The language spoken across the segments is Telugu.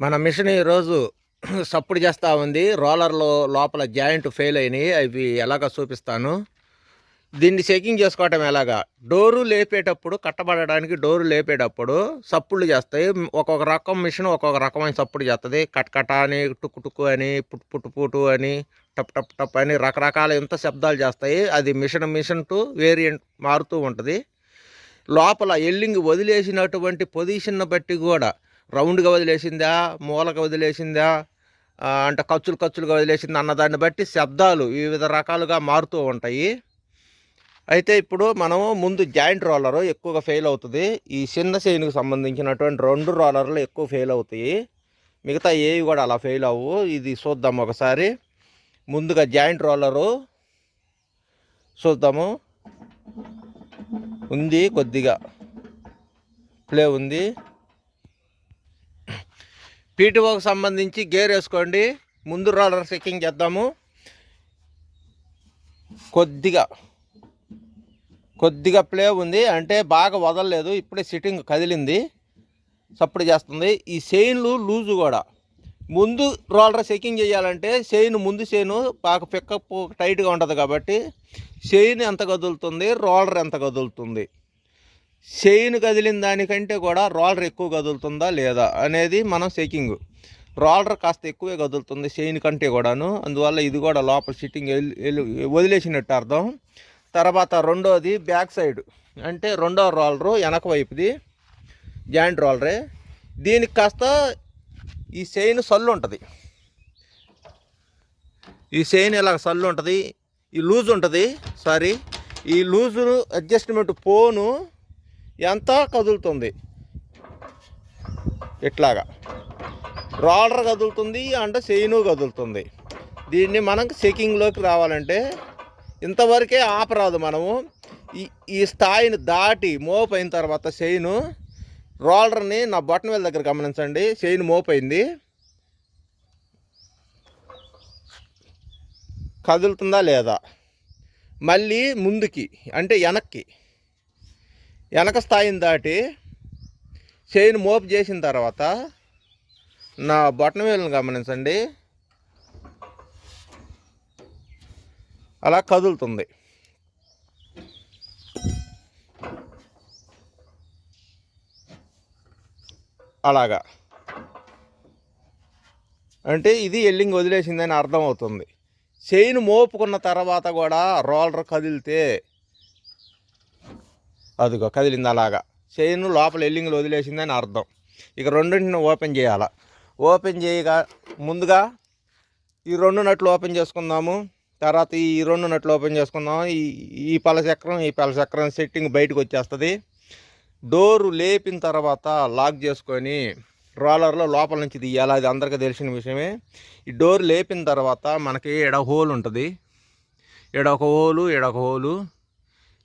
మన మిషన్ ఈరోజు సప్పుడు చేస్తూ ఉంది. రోలర్లో లోపల జాయింట్ ఫెయిల్ అయినాయి. అవి ఎలాగ చూపిస్తాను. దీన్ని చెకింగ్ చేసుకోవటం ఎలాగా? డోరు లేపేటప్పుడు కట్టబడడానికి డోరు లేపేటప్పుడు సప్పుళ్ళు చేస్తాయి. ఒక్కొక్క రకం మిషన్ ఒక్కొక్క రకమైన సప్పుడు చేస్తుంది. కట్కట అని టుక్కు టుక్కు అని పుట్ పుట్టు పుట్టు అని టప్ టప్ టప్ అని రకరకాల ఎంత శబ్దాలు చేస్తాయి. అది మిషన్ మిషన్ టు వేరియంట్ మారుతూ ఉంటుంది. లోపల ఎల్లింగ్ వదిలేసినటువంటి పొజిషన్ బట్టి కూడా రౌండ్గా వదిలేసిందా మూలగా వదిలేసిందా అంటే ఖర్చులు ఖర్చులుగా వదిలేసిందా అన్న దాన్ని బట్టి శబ్దాలు వివిధ రకాలుగా మారుతూ ఉంటాయి. అయితే ఇప్పుడు మనము ముందు జాయింట్ రోలర్ ఎక్కువగా ఫెయిల్ అవుతుంది. ఈ చిన్న చైన్కి సంబంధించినటువంటి రెండు రోలర్లు ఎక్కువ ఫెయిల్ అవుతాయి. మిగతా ఏవి కూడా అలా ఫెయిల్ అవ్వు. ఇది చూద్దాం ఒకసారి. ముందుగా జాయింట్ రోలరు చూద్దాము. ఉంది కొద్దిగా. ప్లే ఉంది. పీటీఓకి సంబంధించి గేర్ వేసుకోండి. ముందు రోలర్ చెక్కింగ్ చేద్దాము. కొద్దిగా కొద్దిగా ప్లే ఉంది. అంటే బాగా వదలలేదు. ఇప్పుడే సిట్టింగ్ కదిలింది. సప్పుడు చేస్తుంది. ఈ చైన్లు లూజు కూడా. ముందు రోలర్ చెకింగ్ చేయాలంటే చైన్ ముందు చైన్ బాగా పికప్ టైట్గా ఉంటుంది కాబట్టి చైన్ ఎంత కదులుతుంది? రోలర్ ఎంత కదులుతుంది? చైన్ కదిలిన దానికంటే కూడా రోలర్ ఎక్కువ కదులుతుందా లేదా అనేది మనం చెకింగ్. రోలర్ కాస్త ఎక్కువే కదులుతుంది చైన్ కంటే కూడాను. అందువల్ల ఇది కూడా లోపల సిట్టింగ్ వదిలేసినట్టు అర్థం. తర్వాత రెండోది బ్యాక్ సైడ్. అంటే రెండో రోలరు వెనక వైపుది జాయింట్ రోలరే. దీనికి కాస్త ఈ చైన్ సల్లు ఉంటుంది. ఈ చైన్ ఇలా సల్లు ఉంటుంది. ఈ లూజ్ ఉంటుంది. సారీ ఈ లూజు అడ్జస్ట్మెంట్ పోను ఎంత కదులుతుంది? ఇట్లాగా. రోలర్ కదులుతుంది అంటే చైను కదులుతుంది. దీన్ని మనం చెకింగ్లోకి రావాలంటే ఇంతవరకే ఆపరాదు మనము. ఈ ఈ స్థాయిని దాటి మోపు అయిన తర్వాత చైను రోలర్ని నా బొట్టన వేల దగ్గర గమనించండి. చైన్ మోపైంది. కదులుతుందా లేదా? మళ్ళీ ముందుకి అంటే వెనక్కి. వెనక స్థాయిని దాటి చైన్ మోపు చేసిన తర్వాత నా బొట్టన వేలను గమనించండి. అలా కదులుతుంది. అలాగా. అంటే ఇది ఎల్లింగ్ వదిలేసిందని అర్థమవుతుంది. చైన్ మోపుకున్న తర్వాత కూడా రోలర్ కదిలితే అదిగో కదిలింది అలాగా. చైన్ లోపల ఎల్లింగ్లు వదిలేసిందని అర్థం. ఇక రెండింటిని ఓపెన్ చేయాల. ఓపెన్ చేయగా ముందుగా ఈ రెండు నట్లు ఓపెన్ చేసుకుందాము. తర్వాత ఈ రెండు నట్లు ఓపెన్ చేసుకుందాం ఈ ఈ పల చక్రం ఈ పల చక్రం సెట్టింగ్ బయటకు వచ్చేస్తుంది. డోరు లేపిన తర్వాత లాక్ చేసుకొని రోలర్లో లోపల నుంచి తీయాలి. అది అందరికీ తెలిసిన విషయమే. ఈ డోర్ లేపిన తర్వాత మనకి ఎడ హోల్ ఉంటుంది. ఎడొక హోలు ఎడొక హోలు.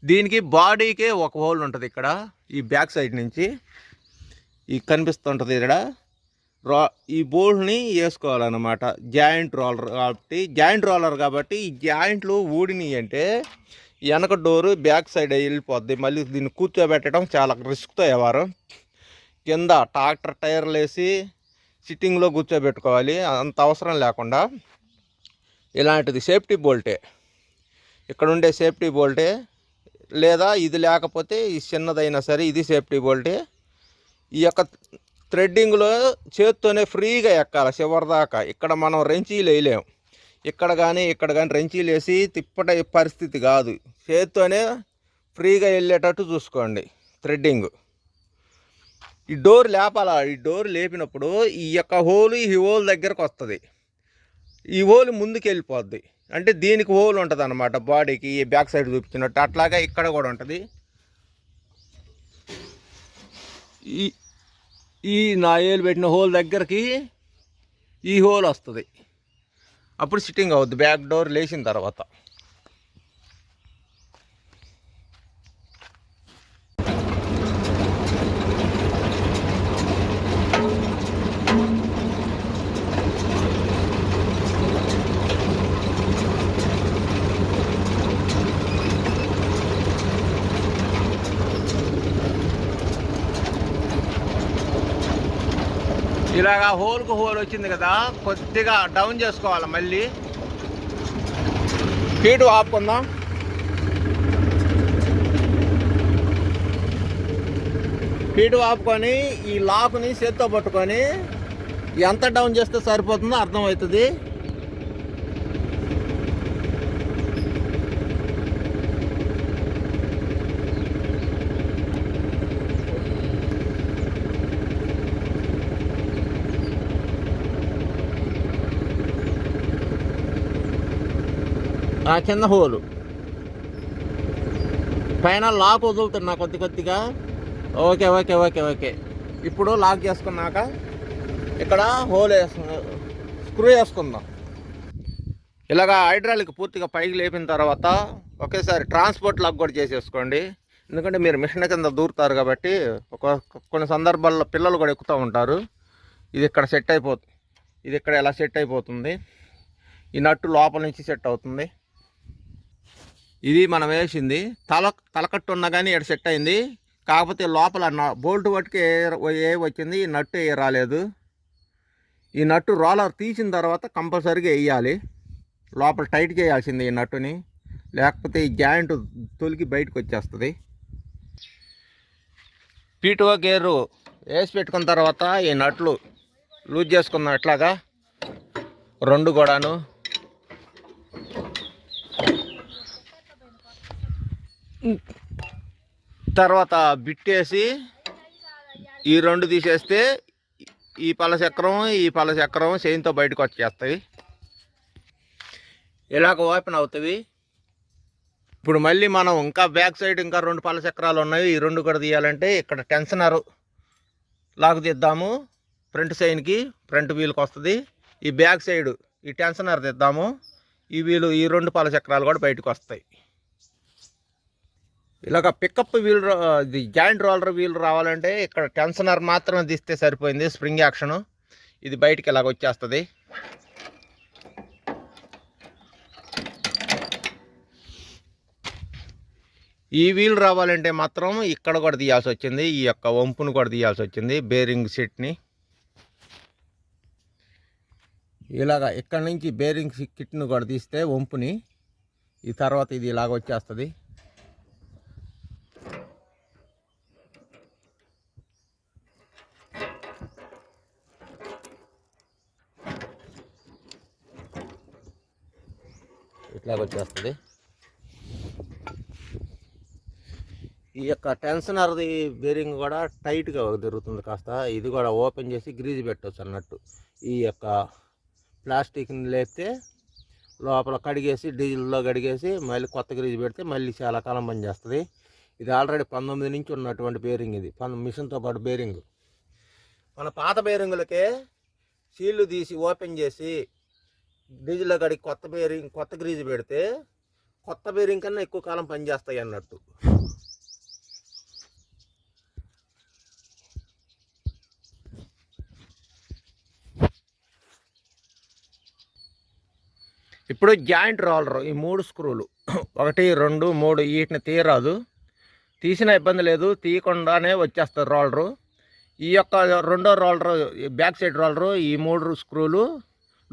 దీనికి బాడీకే ఒక హోల్ ఉంటుంది ఇక్కడ ఈ బ్యాక్ సైడ్ నుంచి. ఈ కనిపిస్తుంటుంది ఇక్కడ. రా ఈ బోల్ట్ని వేసుకోవాలన్నమాట. జాయింట్ రోలర్ కాబట్టి జాయింట్ రోలర్ కాబట్టి ఈ జాయింట్లు ఊడినాయి అంటే వెనక డోరు బ్యాక్ సైడ్ వెళ్ళిపోద్ది. మళ్ళీ దీన్ని కూర్చోబెట్టడం చాలా రిస్క్తో వ్యవహారం కింద ట్రాక్టర్ టైర్లు వేసి సిట్టింగ్లో కూర్చోబెట్టుకోవాలి. అంత అవసరం లేకుండా. ఇలాంటిది సేఫ్టీ బోల్టే. ఇక్కడ ఉండే సేఫ్టీ బోల్టే లేదా ఇది లేకపోతే ఈ చిన్నదైనా సరే ఇది సేఫ్టీ బోల్టే. ఈ యొక్క థ్రెడ్డింగ్లో చేత్తోనే ఫ్రీగా ఎక్కాలి చివరి దాకా. ఇక్కడ మనం రెంచీలు వేయలేము ఇక్కడ కానీ ఇక్కడ కానీ రెంచీలు వేసి తిప్పట పరిస్థితి కాదు. చేత్తోనే ఫ్రీగా వెళ్ళేటట్టు చూసుకోండి థ్రెడ్డింగ్. ఈ డోర్ లేపాల? ఈ డోర్ లేపినప్పుడు ఈ యొక్క హోల్ ఈ హోల్ దగ్గరకు వస్తుంది. ఈ హోల్ ముందుకు వెళ్ళిపోద్ది అంటే దీనికి హోల్ ఉంటుంది అనమాట బాడీకి ఈ బ్యాక్ సైడ్ చూపించినట్టు అట్లాగే ఇక్కడ కూడా ఉంటుంది. ఈ ఈ నా ఏలు పెట్టిన హోల్ దగ్గరికి ఈ హోల్ వస్తుంది. అప్పుడు సిట్టింగ్ అవుద్ది. బ్యాక్ డోర్ లేచిన తర్వాత. ఇలాగా హోల్కు హోల్ వచ్చింది కదా కొద్దిగా డౌన్ చేసుకోవాలి మళ్ళీ. హీటు ఆపుకుందాం. హీటు ఆపుకొని ఈ లాక్ని చేత్తో పట్టుకొని ఎంత డౌన్ చేస్తే సరిపోతుందో అర్థమవుతుంది. ఆ కింద హోలు? పైన లాక్ వదులుతున్నా కొద్ది కొద్దిగా. Okay okay okay okay. ఇప్పుడు లాక్ చేసుకున్నాక ఇక్కడ హోల్ వేసుకుందాం స్క్రూ వేసుకుందాం. ఇలాగా హైడ్రాలిక్ పూర్తిగా పైకి లేపిన తర్వాత ఒకేసారి ట్రాన్స్పోర్ట్ లాక్ కూడా చేసేసుకోండి. ఎందుకంటే మీరు మిషన్ కింద దూరుతారు కాబట్టి ఒక కొన్ని సందర్భాల్లో పిల్లలు కూడా ఎక్కుతూ ఉంటారు. ఇది ఇక్కడ సెట్ అయిపోతుంది ఇది ఇక్కడ ఎలా సెట్ అయిపోతుంది? ఈ నట్టు లోపల నుంచి సెట్ అవుతుంది. ఇది మనం వేసింది. తల తలకట్టు ఉన్నా కానీ ఇక్కడ సెట్ అయింది. కాకపోతే లోపల బోల్ట్ పట్టుకు ఏ వచ్చింది ఈ నట్టు ఏ రాలేదు. ఈ నట్టు రోలర్ తీసిన తర్వాత కంపల్సరీగా వేయాలి. లోపల టైట్ చేయాల్సింది ఈ నట్టుని. లేకపోతే ఈ జాయింట్ తొలికి బయటకు వచ్చేస్తుంది. పీటువ గేరు వేసి పెట్టుకున్న తర్వాత ఈ నట్లు లూజ్ చేసుకున్నాం ఎట్లాగా? రెండు కూడాను. తర్వాత బిట్టేసి ఈ రెండు తీసేస్తే ఈ పల చక్రం ఈ పల చక్రం చేయితో బయటకు వచ్చేస్తాయి. ఇలాగ ఓపెన్ అవుతాయి. ఇప్పుడు మళ్ళీ మనం ఇంకా బ్యాక్ సైడ్ ఇంకా రెండు పల చక్రాలు ఉన్నాయి. ఈ రెండు కూడా తీయాలంటే ఇక్కడ టెన్షనర్ లాక్ తీద్దాము. ఫ్రంట్ సైడ్కి ఫ్రంట్ వీల్కి వస్తుంది. ఈ బ్యాక్ సైడ్ ఈ టెన్షనర్ తీద్దాము. ఈ వీలు ఈ రెండు పల చక్రాలు కూడా బయటకు వస్తాయి. ఇలాగ పికప్ వీల్ ఇది జాయింట్ రోలర్ వీల్ రావాలంటే ఇక్కడ టెన్షనర్ మాత్రమే తీస్తే సరిపోయింది స్ప్రింగ్ యాక్షన్ ఇది బయటికి ఇలాగ వచ్చేస్తుంది. ఈ వీల్ రావాలంటే మాత్రం ఇక్కడ కూడా తీయాల్సి వచ్చింది. ఈ యొక్క వంపును కూడా తీయాల్సి వచ్చింది. బేరింగ్ సెట్ని ఇలాగ ఇక్కడ నుంచి బేరింగ్ కిట్ను కూడా తీస్తే వంపుని. ఈ తర్వాత ఇది ఇలాగ వచ్చేస్తుంది. ఇట్లాగ వచ్చేస్తుంది. ఈ యొక్క టెన్షనర్ది బేరింగ్ కూడా టైట్గా తిరుగుతుంది కాస్త. ఇది కూడా ఓపెన్ చేసి గ్రీజ్ పెట్టవచ్చు అన్నట్టు. ఈ యొక్క ప్లాస్టిక్ని లేపితే లోపల కడిగేసి డీజిల్లో కడిగేసి మళ్ళీ కొత్త గ్రీజ్ పెడితే మళ్ళీ చాలా కాలం పనిచేస్తుంది ఇది ఆల్రెడీ పంతొమ్మిది నుంచి ఉన్నటువంటి బేరింగ్ ఇది. పంతొమ్మిది మిషన్తో పాటు బేరింగ్. మన పాత బేరింగులకే సీళ్ళు తీసి ఓపెన్ చేసి డీజిల్ కాడికి కొత్త బేరింగ్ కొత్త గ్రీజ్ పెడితే కొత్త బేరింగ్ కన్నా ఎక్కువ కాలం పనిచేస్తాయి అన్నట్టు. ఇప్పుడు జాయింట్ రోలర్ ఈ మూడు స్క్రూలు. ఒకటి రెండు మూడు వీటిని తీయరాదు. తీసిన ఇబ్బంది లేదు తీయకుండానే వచ్చేస్తుంది రోలరు. ఈ యొక్క రెండో రోలరు ఈ బ్యాక్ సైడ్ రోలరు ఈ మూడు స్క్రూలు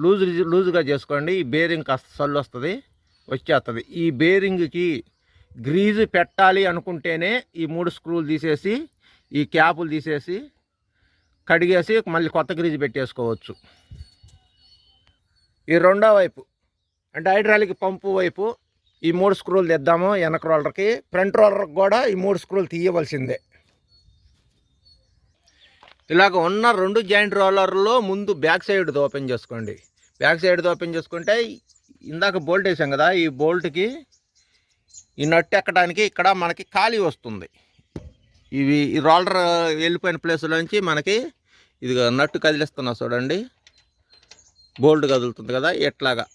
లూజ్ లూజ్గా చేసుకోండి. ఈ బేరింగ్ కాస్త సల్లు వస్తుంది వచ్చేస్తుంది ఈ బేరింగ్కి గ్రీజు పెట్టాలి అనుకుంటేనే ఈ మూడు స్క్రూలు తీసేసి ఈ క్యాపులు తీసేసి కడిగేసి మళ్ళీ కొత్త గ్రీజు పెట్టేసుకోవచ్చు. ఈ రెండో వైపు అంటే హైడ్రాలిక్ పంపు వైపు ఈ మూడు స్క్రూలు తెద్దాము వెనక రోలర్కి. ఫ్రంట్ రోలర్కి కూడా ఈ మూడు స్క్రూలు తీయవలసిందే. ఇలాగ ఉన్న రెండు జాయింట్ రోలర్లో ముందు బ్యాక్ సైడ్ ఓపెన్ చేసుకోండి. బ్యాక్ సైడ్ ఓపెన్ చేసుకుంటే ఇందాక బోల్ట్ వేసాం కదా ఈ బోల్ట్కి ఈ నట్టు ఎక్కడానికి ఇక్కడ మనకి ఖాళీ వస్తుంది. ఇవి ఈ రోలర్ వెళ్ళిపోయిన ప్లేస్లోంచి మనకి ఇది నట్టు కదిలిస్తున్నా చూడండి. బోల్ట్ కదులుతుంది కదా ఎట్లాగా?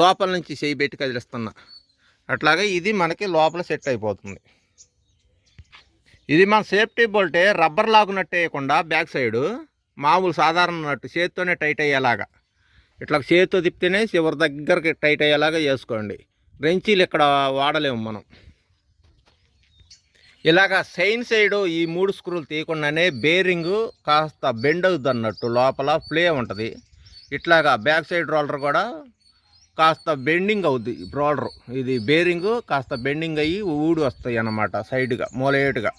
లోపల నుంచి చేయి పెట్టి కదిలిస్తున్నా. అట్లాగా ఇది మనకి లోపల సెట్ అయిపోతుంది. ఇది మన సేఫ్టీ బోల్టే రబ్బర్ లాగునట్టు వేయకుండా బ్యాక్ సైడు మామూలు సాధారణ నట్టు చేత్తోనే టైట్ అయ్యేలాగా. ఇట్లా చేతితో తిప్పితేనే చివరి దగ్గరకి టైట్ అయ్యేలాగా చేసుకోండి. రెంచీలు ఇక్కడ వాడలేము మనం. ఇలాగా సైన్ సైడ్ ఈ మూడు స్క్రూలు తీయకుండానే బేరింగ్ కాస్త బెండ్ అవుద్ది అన్నట్టు లోపల ప్లే ఉంటుంది. ఇట్లాగా బ్యాక్ సైడ్ రోలర్ కూడా కాస్త బెండింగ్ అవుద్ది రోలరు. ఇది బేరింగ్ కాస్త బెండింగ్ అయ్యి ఊడి వస్తాయి అన్నమాట సైడ్గా మూలయేటుగా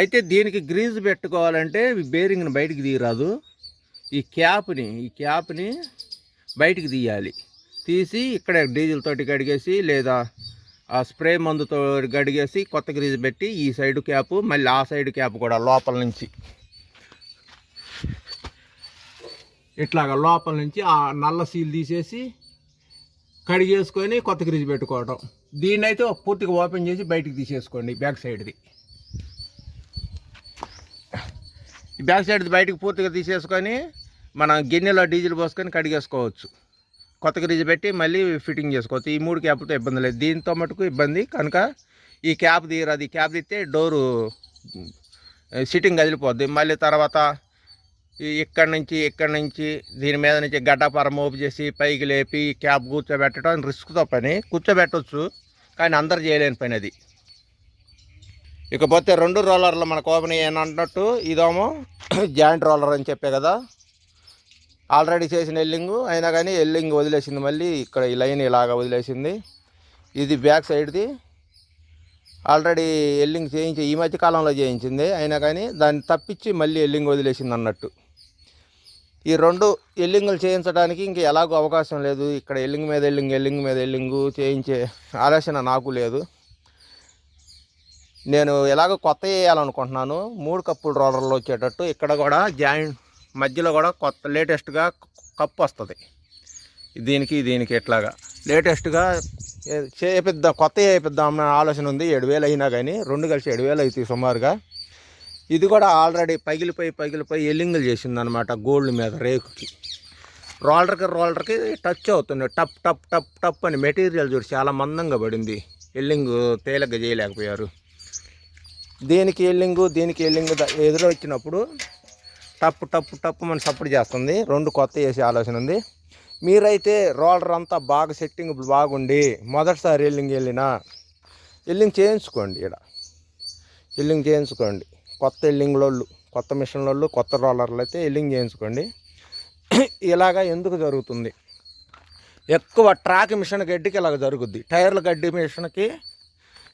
అయితే దీనికి గ్రీజ్ పెట్టుకోవాలంటే బేరింగ్ని బయటికి తీయరాదు. ఈ క్యాప్ని ఈ క్యాప్ని బయటికి తీయాలి. తీసి ఇక్కడ డీజిల్ తోటి కడిగేసి లేదా ఆ స్ప్రే మందుతో గడిగేసి కొత్త గ్రీజ్ పెట్టి ఈ సైడ్ క్యాప్ మళ్ళీ ఆ సైడ్ క్యాప్ కూడా లోపల నుంచి. ఇట్లాగా లోపల నుంచి ఆ నల్ల సీల్ తీసేసి కడిగేసుకొని కొత్త గ్రీజ్ పెట్టుకోవడం దీన్నైతే పూర్తిగా ఓపెన్ చేసి బయటికి తీసేసుకోండి బ్యాక్ సైడ్ది ఈ బ్యాక్ సైడ్ బయటకు పూర్తిగా తీసేసుకొని మనం గిన్నెలో డీజిల్ పోసుకొని కడిగేసుకోవచ్చు. కొత్త గ్రీజ్ పెట్టి మళ్ళీ ఫిట్టింగ్ చేసుకోవచ్చు. ఈ మూడు క్యాప్లతో ఇబ్బంది లేదు. దీంతో మటుకు ఇబ్బంది. కనుక ఈ క్యాప్ తీయరాదు ఈ క్యాప్ తీస్తే డోరు సిట్టింగ్ కదిలిపోద్ది. మళ్ళీ తర్వాత ఈ ఇక్కడి నుంచి ఇక్కడి నుంచి దీని మీద నుంచి గడ్డపార మోపు చేసి పైకి లేపి క్యాప్ కూర్చోబెట్టడం రిస్క్తో పని. కూర్చోబెట్టవచ్చు కానీ అందరు చేయలేని పని అది. ఇకపోతే రెండు రోలర్లు మనకు ఓపెన్ అయ్యాను అన్నట్టు ఇదేమో జాయింట్ రోలర్ అని చెప్పే కదా. ఆల్రెడీ చేసిన ఎల్లింగ్ అయినా కానీ ఎల్లింగ్ వదిలేసింది మళ్ళీ ఇక్కడ ఈ లైన్ ఇలాగ వదిలేసింది. ఇది బ్యాక్ సైడ్ది. ఆల్రెడీ ఎల్లింగ్ చేయించి ఈ మధ్య కాలంలో చేయించింది. అయినా కానీ దాన్ని తప్పించి మళ్ళీ ఎల్లింగ్ వదిలేసింది అన్నట్టు. ఈ రెండు ఎల్లింగులు చేయించడానికి ఇంక ఎలాగో అవకాశం లేదు. ఇక్కడ ఎల్లింగ్ మీద ఎల్లింగ్ ఎల్లింగ్ మీద ఎల్లింగు చేయించే ఆలోచన నాకు లేదు. నేను ఎలాగో కొత్త వేయాలనుకుంటున్నాను. మూడు కప్పుల రోలర్లు వచ్చేటట్టు ఇక్కడ కూడా జాయింట్ మధ్యలో కూడా కొత్త లేటెస్ట్గా కప్పు వస్తుంది. దీనికి దీనికి ఎట్లాగా. లేటెస్ట్గా చేపిద్దాం కొత్త చేపిద్దాం అన్న ఆలోచన ఉంది. ఏడు వేలు అయినా కానీ రెండు కలిసి ఏడు వేలు అవుతాయి సుమారుగా. ఇది కూడా ఆల్రెడీ పగిలిపోయి పగిలిపోయి ఎల్లింగులు చేసిందనమాట గోల్డ్ మీద రేకుకి. రోలర్కి రోలర్కి టచ్ అవుతుంది టప్ టప్ టప్ టప్ అని మెటీరియల్ చూసి చాలా మందంగా పడింది. ఎల్లింగ్ తేలిగ్గా చేయలేకపోయారు. దీనికి ఎల్లింగు దీనికి ఎల్లింగు ఎదురు వచ్చినప్పుడు టప్పు టప్పు టప్పు మన సపోర్ట్ చేస్తుంది. రెండు కొత్త వేసే ఆలోచన ఉంది. మీరైతే రోలర్ అంతా బాగా సెట్టింగ్ బాగుండి మొదటిసారి ఎల్లింగ్ వెళ్ళినా ఎల్లింగ్ చేయించుకోండి ఇక్కడ ఎల్లింగ్ చేయించుకోండి. కొత్త ఎల్లింగ్లోళ్ళు కొత్త మిషన్ వాళ్ళు కొత్త రోలర్లు అయితే ఎల్లింగ్ చేయించుకోండి. ఇలాగా ఎందుకు జరుగుతుంది? ఎక్కువ ట్రాక్ మిషన్ గడ్డికి ఇలాగ జరుగుద్ది. టైర్ల గడ్డి మిషన్కి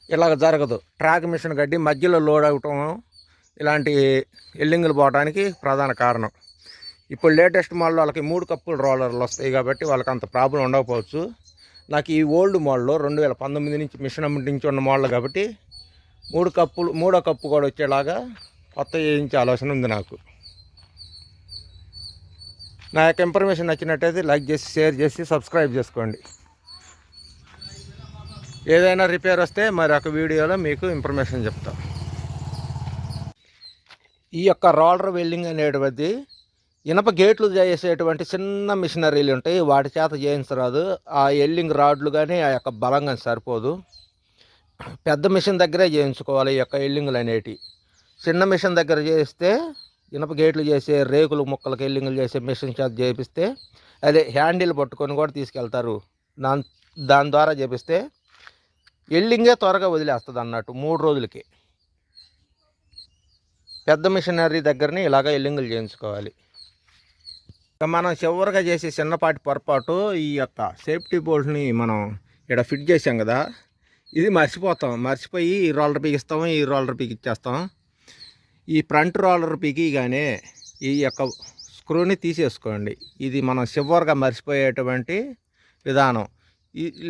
ఇలాగ జరగదు. ట్రాక్ మిషన్ గడ్డి మధ్యలో లోడ్ అవటం ఇలాంటి ఎల్లింగులు పోవడానికి ప్రధాన కారణం. ఇప్పుడు లేటెస్ట్ మోడల్ వాళ్ళకి మూడు కప్పులు రోలర్లు వస్తాయి కాబట్టి వాళ్ళకి అంత ప్రాబ్లం ఉండకపోవచ్చు. నాకు ఈ ఓల్డ్ మోడల్ రెండు వేల పంతొమ్మిది నుంచి మిషన్ నుంచి ఉన్న మోడల్ కాబట్టి మూడు కప్పులు మూడో కప్పు కూడా వచ్చేలాగా కొత్త చేయించే ఆలోచన ఉంది నాకు. నా యొక్క ఇన్ఫర్మేషన్ నచ్చినట్టయితే లైక్ చేసి షేర్ చేసి సబ్స్క్రైబ్ చేసుకోండి. ఏదైనా రిపేర్ వస్తే మరి ఒక వీడియోలో మీకు ఇన్ఫర్మేషన్ చెప్తాం. ఈ యొక్క రోలర్ వెల్డింగ్ అనేటువంటిది ఇనప గేట్లు చేసేటువంటి చిన్న మిషనరీలు ఉంటాయి వాటి చేత చేయించరాదు. ఆ ఎల్లింగ్ రాడ్లు కానీ ఆ యొక్క బలం కానీ సరిపోదు. పెద్ద మిషన్ దగ్గరే చేయించుకోవాలి ఈ యొక్క ఎల్లింగులు అనేటివి. చిన్న మిషన్ దగ్గర చేస్తే ఇనప గేట్లు చేసే రేకులు ముక్కలకి ఎల్లింగులు చేసే మిషన్ చేత చేపిస్తే అదే హ్యాండిల్ పట్టుకొని కూడా తీసుకెళ్తారు. దాని దాని ద్వారా చేపిస్తే ఎల్లింగే త్వరగా వదిలేస్తుంది అన్నట్టు మూడు రోజులకి. పెద్ద మిషనరీ దగ్గరనే ఇలాగ ఎల్లింగులు చేయించుకోవాలి. ఇక మనం చివరిగా చేసే చిన్నపాటి పొరపాటు ఈ యొక్క సేఫ్టీ బోల్ట్ని మనం ఇక్కడ ఫిట్ చేసాం కదా ఇది మర్చిపోతాం. మర్చిపోయి ఈ రోలర్ పీకిస్తాం ఈ రోలర్ పీకిచ్చేస్తాం ఈ ఫ్రంట్ రోలర్ పీకిగానే ఈ యొక్క స్క్రూని తీసేసుకోండి. ఇది మనం చివరిగా మర్చిపోయేటువంటి విధానం.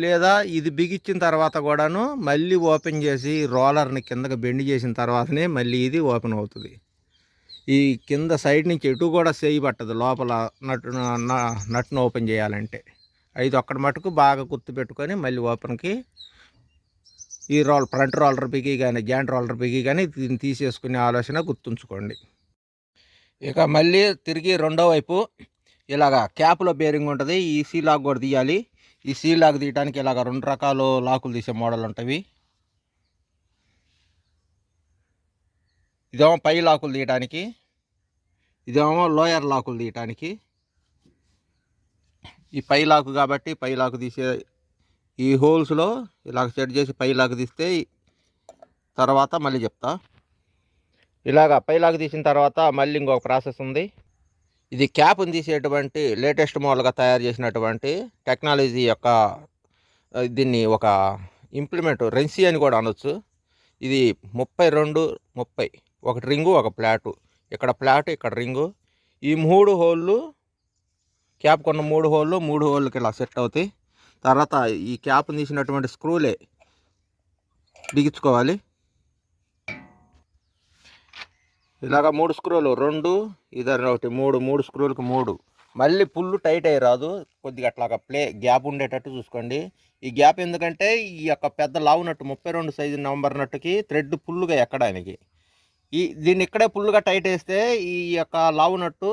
లేదా ఇది బిగించిన తర్వాత కూడాను మళ్ళీ ఓపెన్ చేసి రోలర్ని కిందకి బెండ్ చేసిన తర్వాతనే మళ్ళీ ఇది ఓపెన్ అవుతుంది. ఈ కింద సైడ్ నుంచి ఎటు కూడా చేయి పట్టదు లోపల నట్ నట్ను ఓపెన్ చేయాలంటే. ఐదు ఒక్కటి మటుకు బాగా గుర్తు పెట్టుకొని మళ్ళీ ఓపెన్కి ఈ రోల్ ఫ్రంట్ రోలర్ బిగి కానీ జాయింట్ రోలర్ బిగి కానీ దీన్ని తీసేసుకునే ఆలోచన గుర్తుంచుకోండి. ఇక మళ్ళీ తిరిగి రెండో వైపు ఇలాగా క్యాప్లో బేరింగ్ ఉంటుంది ఈ సీ లాక్ కూడా తీయాలి. ఈ సీ లాక్ తీయడానికి ఇలాగ రెండు రకాలు లాకులు తీసే మోడల్ ఉంటాయి ఇదేమో పై లాకులు తీయడానికి ఇదేమో లోయర్ లాకులు తీయటానికి. ఈ పై లాకు కాబట్టి పై లాకు తీసే ఈ హోల్స్లో ఇలా సెట్ చేసి పై లాకు తీస్తే తర్వాత మళ్ళీ చెప్తా. ఇలాగ పైలాగా తీసిన తర్వాత మళ్ళీ ఇంకొక ప్రాసెస్ ఉంది. ఇది క్యాప్ని తీసేటువంటి లేటెస్ట్ మోడల్గా తయారు చేసినటువంటి టెక్నాలజీ యొక్క దీన్ని ఒక ఇంప్లిమెంట్ రెన్సీ అని కూడా అనొచ్చు. ఇది ముప్పై రెండు ముప్పై. ఒకటి రింగు ఒక ప్లాటు. ఇక్కడ ప్లాట్ ఇక్కడ రింగు. ఈ మూడు హోళ్ళు క్యాప్ కొన్న మూడు హోళ్ళు మూడు హోళ్ళకి ఇలా సెట్ అవుతాయి. తర్వాత ఈ క్యాప్ తీసినటువంటి స్క్రూలే బిగించుకోవాలి. ఇలాగ మూడు స్క్రూలు రెండు ఇద్దరు ఒకటి మూడు మూడు స్క్రూలకు మూడు. మళ్ళీ పుల్లు టైట్ అయ్యి రాదు. కొద్దిగా అట్లాగా ప్లే గ్యాప్ ఉండేటట్టు చూసుకోండి. ఈ గ్యాప్ ఎందుకంటే ఈ యొక్క పెద్ద లావు నట్టు ముప్పై రెండు సైజు నంబర్ నట్టుకి థ్రెడ్ పుల్లుగా ఎక్కడానికి. ఈ దీన్ని ఇక్కడే పుల్లుగా టైట్ వేస్తే ఈ యొక్క లావు నట్టు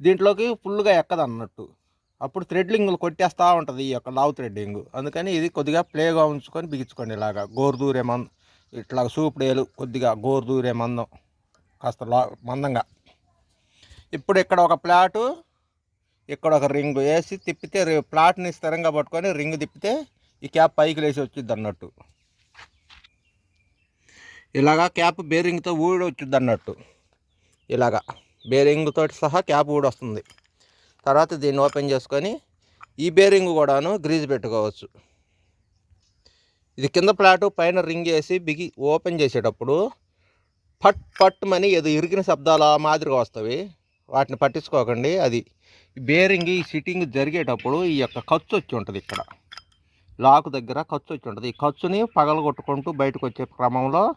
దీంట్లోకి ఫుల్గా ఎక్కదు అన్నట్టు అప్పుడు థ్రెడ్లింగ్లు కొట్టేస్తూ ఉంటుంది ఈ యొక్క లావు థ్రెడ్డింగ్. అందుకని ఇది కొద్దిగా ప్లేగా ఉంచుకొని బిగించుకోండి ఇలాగా. గోరుదూరే మందం ఇట్లా సూపుడేలు కొద్దిగా గోరుదూరే మందం కాస్త లా మందంగా. ఇప్పుడు ఇక్కడ ఒక ప్లాటు ఇక్కడ ఒక రింగ్ వేసి తిప్పితే ప్లాట్ని స్థిరంగా పట్టుకొని రింగ్ తిప్పితే ఈ క్యాప్ పైకి లేచి వచ్చింది అన్నట్టు. ఇలాగా క్యాప్ బేరింగ్తో ఊడి వచ్చింది అన్నట్టు. ఇలాగా బేరింగ్తో సహా క్యాప్ ఊడి వస్తుంది. తర్వాత దీన్ని ఓపెన్ చేసుకొని ఈ బేరింగ్ కూడాను గ్రీజ్ పెట్టుకోవచ్చు. ఇది కింద ప్లాటు పైన రింగ్ వేసి బిగి ఓపెన్ చేసేటప్పుడు పట్ పట్ మని ఏదో ఇరిగిన శబ్దాలు ఆ మాదిరిగా వస్తాయి. వాటిని పట్టించుకోకండి. అది బేరింగ్ ఈ సిట్టింగ్ జరిగేటప్పుడు ఈ యొక్క ఖర్చు వచ్చి ఉంటుంది ఇక్కడ. లాకు దగ్గర ఖర్చు వచ్చి ఉంటుంది. ఈ ఖర్చుని పగలగొట్టుకుంటూ బయటకు వచ్చే క్రమంలో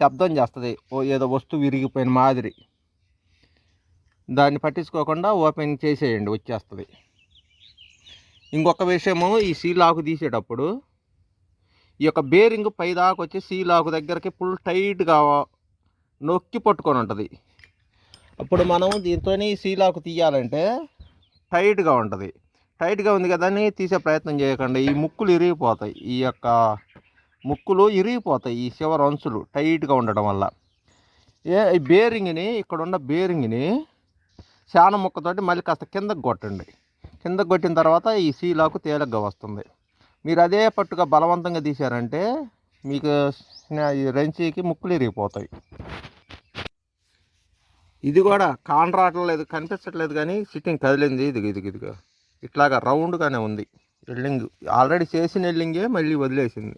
శబ్దం చేస్తుంది. ఓ ఏదో వస్తువు విరిగిపోయిన మాదిరి. దాన్ని పట్టించుకోకుండా ఓపెన్ చేసేయండి వచ్చేస్తుంది. ఇంకొక విషయము ఈ సీలాకు తీసేటప్పుడు ఈ యొక్క బేరింగ్ పైదాకా వచ్చి సీలాకు దగ్గరికి ఫుల్ టైట్గా నొక్కి పట్టుకొని ఉంటుంది. అప్పుడు మనం దీంతో సీలాకు తీయాలంటే టైట్గా ఉంటుంది. టైట్గా ఉంది కదా అని తీసే ప్రయత్నం చేయకండి. ఈ ముక్కులు ఇరిగిపోతాయి. ఈ యొక్క ముక్కులు ఇరిగిపోతాయి. ఈ చివర అంచులు టైట్గా ఉండడం వల్ల. ఏ ఈ బేరింగ్ని ఇక్కడ ఉన్న బేరింగ్ని శాన ముక్కతోటి మళ్ళీ కాస్త కిందకు కొట్టండి. కిందకు కొట్టిన తర్వాత ఈ సీలాకు తేలిగ్గా వస్తుంది. మీరు అదే పట్టుగా బలవంతంగా తీశారంటే మీకు ఈ రెంచికి ముక్కులు ఇరిగిపోతాయి ఇది కూడా కాన్ రావట్లేదు కనిపించట్లేదు కానీ సిట్టింగ్ కదిలింది. ఇది ఇది ఇదిగా. ఇట్లాగా రౌండ్గానే ఉంది. ఎల్లింగ్ ఆల్రెడీ చేసిన ఎల్లింగే మళ్ళీ వదిలేసింది.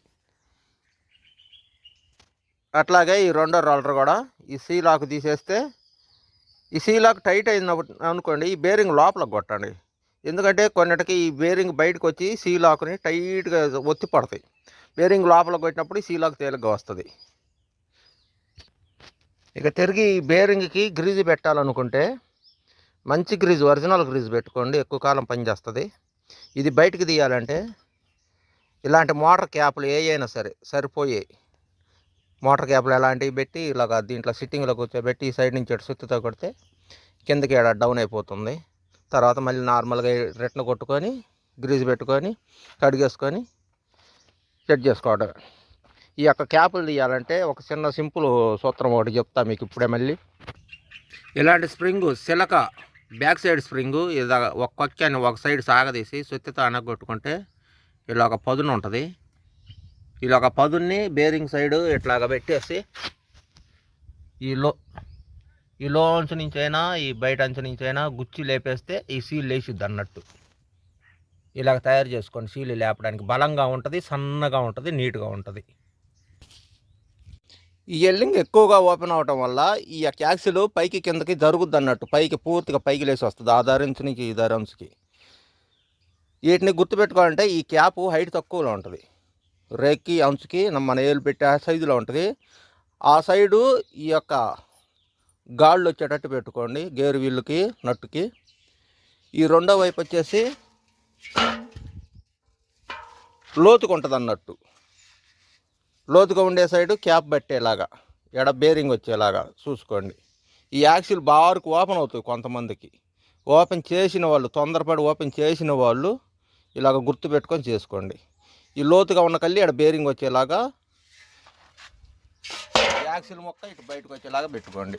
అట్లాగే ఈ రెండో రోలర్ కూడా ఈ సీలాక్ తీసేస్తే ఈ సీలాక్ టైట్ అయిన అనుకోండి ఈ బేరింగ్ లోపల కొట్టండి. ఎందుకంటే కొన్నిటికి ఈ బేరింగ్ బయటకు వచ్చి సీలాక్ని టైట్గా ఒత్తి పడతాయి. బేరింగ్ లోపలికి కొట్టినప్పుడు ఈ సీలాక్ తేలిగ్గా వస్తుంది. ఇక తిరిగి ఈ బేరింగ్కి గ్రీజు పెట్టాలనుకుంటే మంచి గ్రీజు ఒరిజినల్ గ్రీజు పెట్టుకోండి ఎక్కువ కాలం పనిచేస్తుంది ఇది బయటికి తీయాలంటే ఇలాంటి మోటార్ క్యాప్లు ఏ అయినా సరే సరిపోయాయి మోటార్ క్యాప్లు ఎలాంటివి పెట్టి ఇలాగ దీంట్లో సిట్టింగ్లో కూర్చోబెట్టి ఈ సైడ్ నుంచి ఇటు సుత్తితో కొడితే కిందకి ఇక్కడ డౌన్ అయిపోతుంది. తర్వాత మళ్ళీ నార్మల్గా రిటర్న్ కొట్టుకొని గ్రీజ్ పెట్టుకొని కడిగేసుకొని సెట్ చేసుకోవడం ఈ యొక్క క్యాపులు తీయాలంటే ఒక చిన్న సింపుల్ సూత్రం ఒకటి చెప్తా మీకు ఇప్పుడే మళ్ళీ. ఇలాంటి స్ప్రింగు సిలక బ్యాక్ సైడ్ స్ప్రింగు ఇలా ఒక కొక్కాన్ని ఒక సైడ్ సాగదీసి సుత్తితో అనగొట్టుకుంటే ఇలా ఒక పదును ఉంటుంది. ఇలా ఒక పదున్ని బేరింగ్ సైడ్ ఇట్లాగ పెట్టేసి ఈ లో ఈ లో అంచు నుంచి అయినా ఈ బయట అంచు నుంచి అయినా గుచ్చి లేపేస్తే ఈ సీల్ లేచిద్ది అన్నట్టు. ఇలాగ తయారు చేసుకోండి. సీలు లేపడానికి బలంగా ఉంటుంది సన్నగా ఉంటుంది నీట్గా ఉంటుంది. ఈ ఎల్లింగ్ ఎక్కువగా ఓపెన్ అవటం వల్ల ఈ క్యాక్సిలు పైకి కిందకి జరుగుద్ది అన్నట్టు. పైకి పూర్తిగా పైకి లేచి వస్తుంది ఆ నుంచి ఈ దారించుకి వీటిని గుర్తుపెట్టుకోవాలంటే ఈ క్యాప్ హైట్ తక్కువలో ఉంటుంది. రేక్కి అంచుకి మన ఏలు పెట్టే సైజులో ఉంటుంది. ఆ సైడు ఈ యొక్క గాళ్ళు వచ్చేటట్టు పెట్టుకోండి గేరు వీళ్ళకి నట్టుకి. ఈ రెండో వైపు వచ్చేసి లోతుగా ఉంటుంది అన్నట్టు లోతుగా ఉండే సైడు క్యాప్ పట్టేలాగా ఎడ బేరింగ్ వచ్చేలాగా చూసుకోండి. ఈ యాక్సిల్ బారుకు ఓపెన్ అవుతుంది కొంతమందికి. ఓపెన్ చేసిన వాళ్ళు తొందరపడి ఓపెన్ చేసిన వాళ్ళు ఇలాగ గుర్తు పెట్టుకొని చేసుకోండి. ఈ లోతుగా ఉన్న కళ్ళి ఇక్కడ బేరింగ్ వచ్చేలాగా యాక్సిల్ మొక్క ఇటు బయటకు వచ్చేలాగా పెట్టుకోండి.